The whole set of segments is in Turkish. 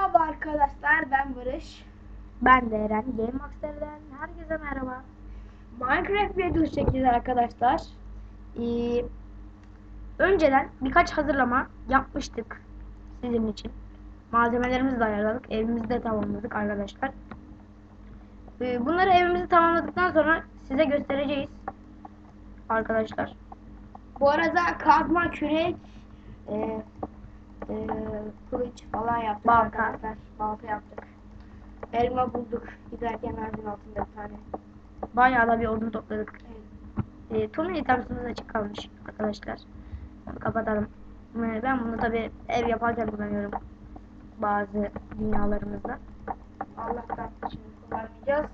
Merhaba arkadaşlar ben Barış. Ben de Eren Game Master'den herkese merhaba. Minecraft videosu çekeceğiz arkadaşlar. Ee, önceden birkaç hazırlama yapmıştık sizin için. Malzemelerimizi de ayarladık. Evimizi de tamamladık arkadaşlar. Ee, bunları evimizi tamamladıktan sonra size göstereceğiz. Arkadaşlar. Bu arada kazma, kürek, e, e, kılıç falan yaptık Balta. arkadaşlar. Balta yaptık. Elma bulduk giderken ağacın altında bir tane. Bayağı da bir odun topladık. Evet. E, Tony itemsimiz açık kalmış arkadaşlar. Kapatalım. Ee, ben bunu tabi ev yaparken kullanıyorum. Bazı dünyalarımızda. Allah'tan şimdi kullanmayacağız.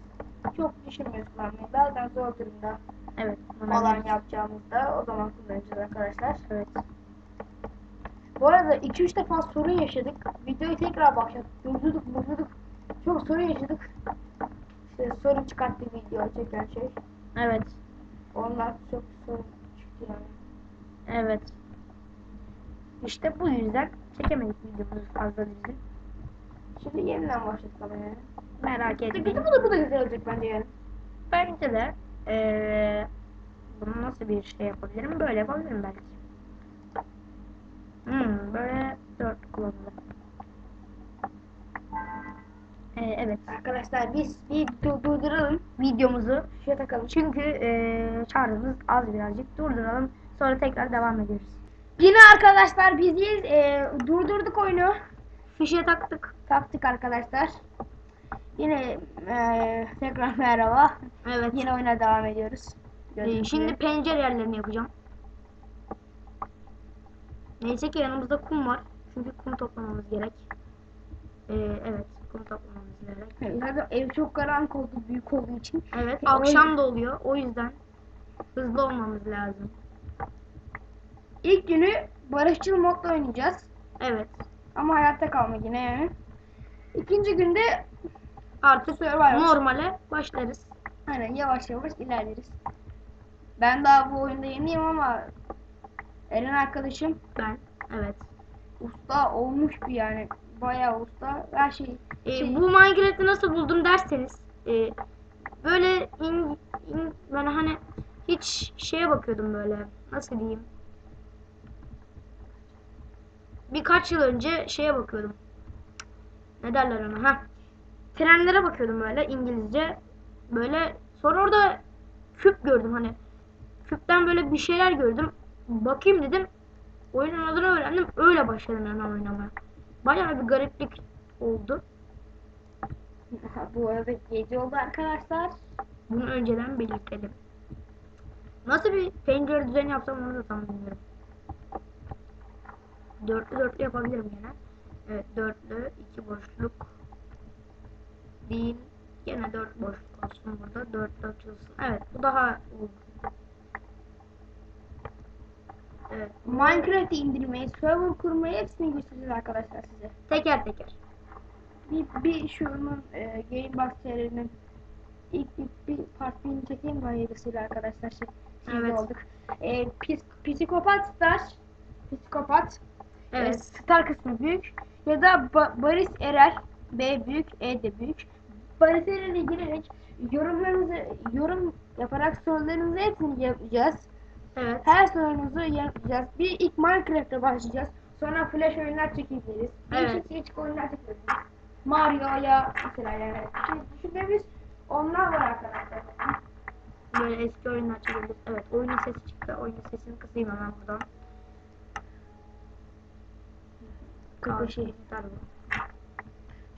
Çok düşünmüyoruz kullanmayı. Bazen zor durumda Evet. falan yapacağımızda o zaman kullanacağız arkadaşlar. Evet. Bu arada 2-3 defa sorun yaşadık. Videoyu tekrar başlattık. Durdurduk, durdurduk. Çok sorun yaşadık. İşte sorun çıkarttı video çeken şey. Evet. Onlar çok sorun çıktı yani. Evet. İşte bu yüzden çekemedik videomuzu fazla dizi. Şimdi yeniden başladık ama yani. Merak etmeyin. bu da, bu da güzel olacak bence yani. Bence de eee bunu nasıl bir şey yapabilirim? Böyle yapabilirim belki. Hmm, böyle dört kullanılır. Ee, evet. Arkadaşlar biz bir du- durduralım. Videomuzu Şuraya takalım. çünkü eee çağrımız az birazcık durduralım. Sonra tekrar devam ediyoruz. Yine arkadaşlar biziz. Ee, durdurduk oyunu. Fişe taktık. Taktık arkadaşlar. Yine ee, tekrar merhaba. Evet. Yine oyuna devam ediyoruz. Ee, şimdi pencere yerlerini yapacağım. Neyse ki yanımızda kum var. Çünkü kum toplamamız gerek. Ee, evet, kum toplamamız gerek. Zaten ev çok karanlık oldu büyük olduğu için. Evet, E, o- akşam da oluyor. O yüzden hızlı olmamız lazım. İlk günü barışçıl modla oynayacağız. Evet. Ama hayatta kalma yine yani. İkinci günde Artık Survivor. normale başlarız. hani yavaş yavaş ilerleriz. Ben daha bu oyunda yeniyim ama Eren arkadaşım Ben. Evet. usta olmuş bir yani. Bayağı usta. Her şey. Ee, şey bu Minecraft'ı nasıl buldum derseniz e, böyle in, in, ben hani hiç şeye bakıyordum böyle nasıl diyeyim? Birkaç yıl önce şeye bakıyordum. Ne derler ona? Ha trenlere bakıyordum böyle İngilizce. Böyle sonra orada küp gördüm hani. Küpten böyle bir şeyler gördüm. Bakayım dedim. Oyunun adını öğrendim. Öyle başladım yani oynamaya bayağı bir gariplik oldu bu arada gece oldu arkadaşlar. Bunu önceden belirtelim. Nasıl bir pencere düzeni yapsam onu da tam bilmiyorum. Dörtlü dörtlü yapabilirim yine. Evet dörtlü iki boşluk değil. Yine dört boşluk olsun burada. Dörtlü açılsın. Evet bu daha uygun. Evet. Minecraft'ı indirmeyi, server kurmayı hepsini göstereceğiz arkadaşlar size. Teker teker. Bir, bir şunun e, Gamebox serinin ilk bir, bir part 1'ini çekeyim mi hayırlısıyla arkadaşlar. Şey, şimdi Evet. olduk. E, pis, psikopat Star, psikopat, e, Evet. Star kısmı büyük ya da Ba- Barış Erer, B büyük, E de büyük. Barış Erer'e girerek yorumlarınızı, yorum yaparak sorularınızı hepsini yapacağız. Evet. Her sorunuzu yapacağız. Bir ilk Minecraft'ta başlayacağız. Sonra flash oyunlar çekebiliriz. Evet. Değişik değişik oyunlar çekebiliriz. Mario'ya mesela yani. Şimdi düşündüğümüz onlar var arkadaşlar. Böyle eski oyunlar çekebiliriz. Evet oyunun sesi çıktı. Oyunun sesini kısayım hemen buradan. Kırk şey.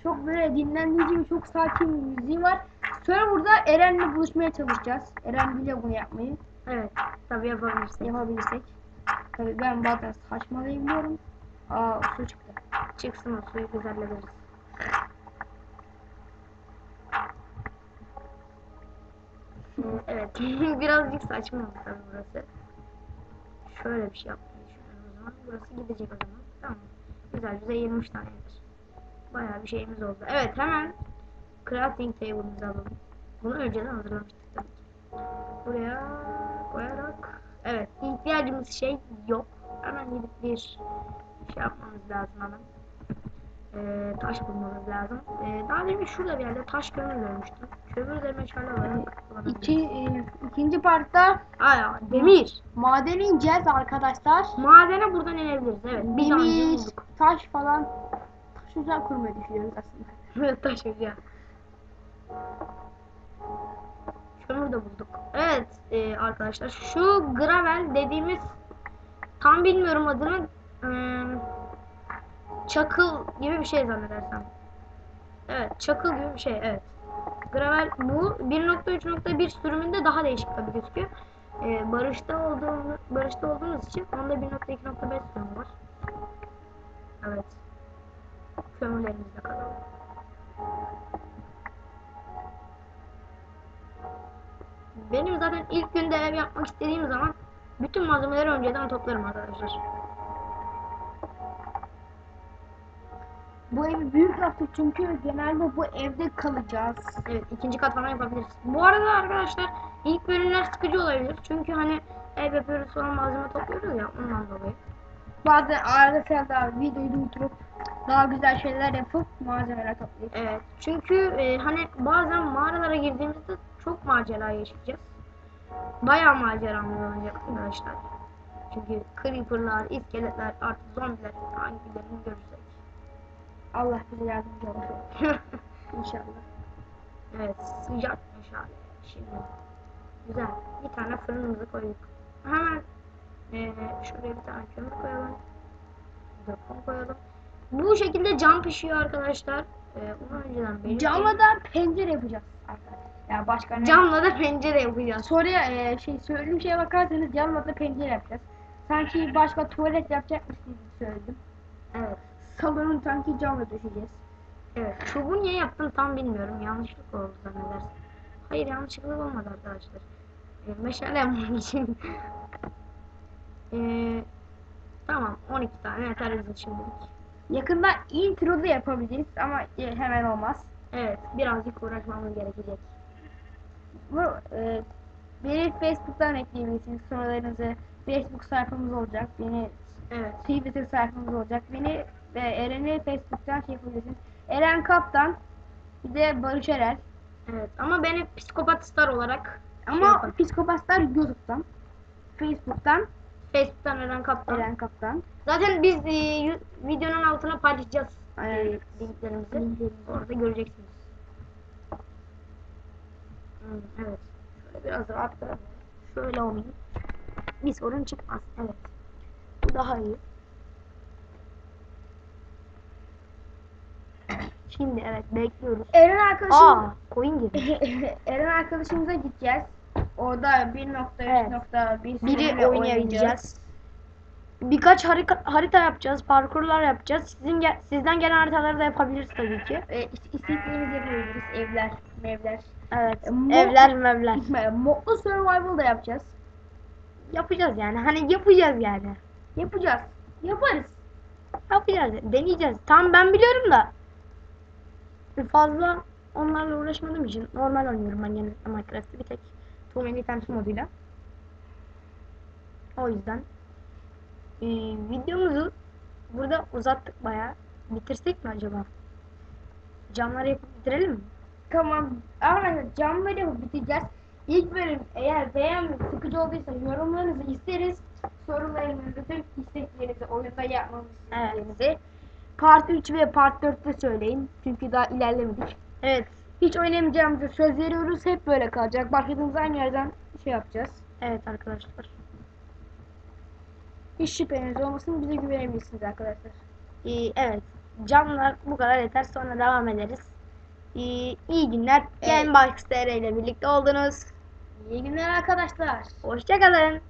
Çok böyle dinlendirici ve çok sakin bir müziği var. Sonra burada Eren'le buluşmaya çalışacağız. Eren biliyor bunu yapmayı. Evet. Tabii yapabilirsek. Yapabilirsek. Tabii ben bazen saçmalayabiliyorum. Aa su çıktı. Çıksın o suyu. Şimdi evet birazcık saçma oldu tabii burası. Şöyle bir şey yapmayı düşünüyorum o zaman. Burası gidecek o zaman. Tamam. Güzel bize 23 tane yeter. Bayağı bir şeyimiz oldu. Evet hemen crafting table'ımızı alalım. Bunu önceden hazırlamıştık tabii. Buraya koyarak evet ihtiyacımız şey yok. Hemen gidip bir şey yapmamız lazım hemen. e, taş bulmamız lazım. E, daha demin şurada bir yerde taş kömür görmüştüm. Kömür de meşale olarak kullanabiliriz. İki, e, ikinci partta Aa, ya, demir. madene ineceğiz arkadaşlar. Madene buradan inebiliriz. Evet. Bir Demir, taş falan taş ocağı kurmayı düşünüyoruz aslında. taş ocağı. De bulduk. Evet e, arkadaşlar şu gravel dediğimiz tam bilmiyorum adını ım, çakıl gibi bir şey zannedersem. Evet çakıl gibi bir şey evet. Gravel bu 1.3.1 sürümünde daha değişik tabii gözüküyor. E, barışta olduğumuz barışta olduğumuz için onda 1.2.5 sürümü var. Evet. Kömürlerimizde kalalım. Benim zaten ilk günde ev yapmak istediğim zaman bütün malzemeleri önceden toplarım arkadaşlar. Bu evi büyük yaptık çünkü genelde bu evde kalacağız. Evet ikinci kat falan yapabiliriz. Bu arada arkadaşlar ilk bölümler sıkıcı olabilir. Çünkü hani ev yapıyoruz sonra malzeme topluyoruz ya ondan dolayı. Bazen arada sırada videoyu durdurup daha güzel şeyler yapıp malzemeler toplayıp. Evet. Çünkü e, hani bazen mağaralara girdiğimizde çok macera yaşayacağız. Bayağı maceramız olacak arkadaşlar. Çünkü creeperlar, iskeletler, artık zombiler hangilerini görürsek. Allah bize yardımcı olsun. İnşallah. evet sıcak meşale. Şimdi güzel. Bir tane fırınımızı koyduk. Hemen e, şuraya bir tane kömür koyalım. Dokun koyalım. Bu şekilde cam pişiyor arkadaşlar. E, onu önceden belirteyim. Camla da pencere yapacağız arkadaşlar. Ya başka ne? Camla da pencere yapacağız. Soruya e, şey söylediğim şeye bakarsanız camla da pencere yapacağız. Sanki başka tuvalet yapacakmış gibi söyledim. Evet. Salonu sanki camla döşeceğiz. Evet. Çubuğu niye yaptım tam bilmiyorum. Yanlışlık oldu zannedersin. Hayır yanlışlıkla olmadı arkadaşlar. E, meşale yapmak için. E, tamam 12 tane yeter bize şimdilik. Yakında intro da yapabiliriz ama e, hemen olmaz. Evet birazcık uğraşmamız gerekecek. Bu e, beni Facebook'tan ekleyebilirsiniz sorularınızı. Facebook sayfamız olacak. Beni Evet. Twitter sayfamız olacak. Beni ve Eren'i Facebook'tan şey yapabilirsiniz. Eren Kaptan bir de Barış Erer. Evet ama beni psikopat star olarak şey Ama yapın. psikopatlar YouTube'dan. Facebook'tan Facebook'tan Eren Kaptan. Eren Kaptan. Zaten biz e, yu- videonun altına paylaşacağız e, Evet. linklerimizi. Linklerimizi. Orada göreceksiniz. Hmm, evet. Şöyle biraz rahat bırak. Şöyle olayım. Bir sorun çıkmaz. Evet. Bu daha iyi. Şimdi evet bekliyoruz. Eren arkadaşım Aa, coin girdi. Eren arkadaşımıza gideceğiz. Orada 1.3.1 Biri sürümüyle oynayacağız. Birkaç harika, harita yapacağız, parkurlar yapacağız. Sizin ge- sizden gelen haritaları da yapabiliriz tabii ki. E, ist- istediğimiz yapabiliriz. Evler, mevler. Evet. E, mo- Evler mevler. Modlu survival da yapacağız. Yapacağız yani. Hani yapacağız yani. Yapacağız. Yaparız. Yapacağız. Deneyeceğiz. Tamam ben biliyorum da. Fazla onlarla uğraşmadığım için normal oynuyorum ben genellikle Minecraft'ı bir tek Too Many Times moduyla. O yüzden ee, videomuzu burada uzattık bayağı. Bitirsek mi acaba? Camları yapıp bitirelim mi? Tamam. Arkadaşlar camları yapıp bitireceğiz. İlk bölüm eğer beğenmek sıkıcı olduysa yorumlarınızı isteriz. Sorularınızı, tüm isteklerinizi oyunda yapmamızı Evet. Part 3 ve Part 4'te söyleyin. Çünkü daha ilerlemedik. Evet. Hiç oynamayacağımıza söz veriyoruz. Hep böyle kalacak. Başladığımız aynı yerden şey yapacağız. Evet arkadaşlar. Hiç şüpheniz olmasın. Bize güvenebilirsiniz arkadaşlar. Ee, evet. Camlar bu kadar yeter. Sonra devam ederiz. Ee, iyi günler. Evet. Gamebox TR ile birlikte oldunuz. İyi günler arkadaşlar. Hoşçakalın.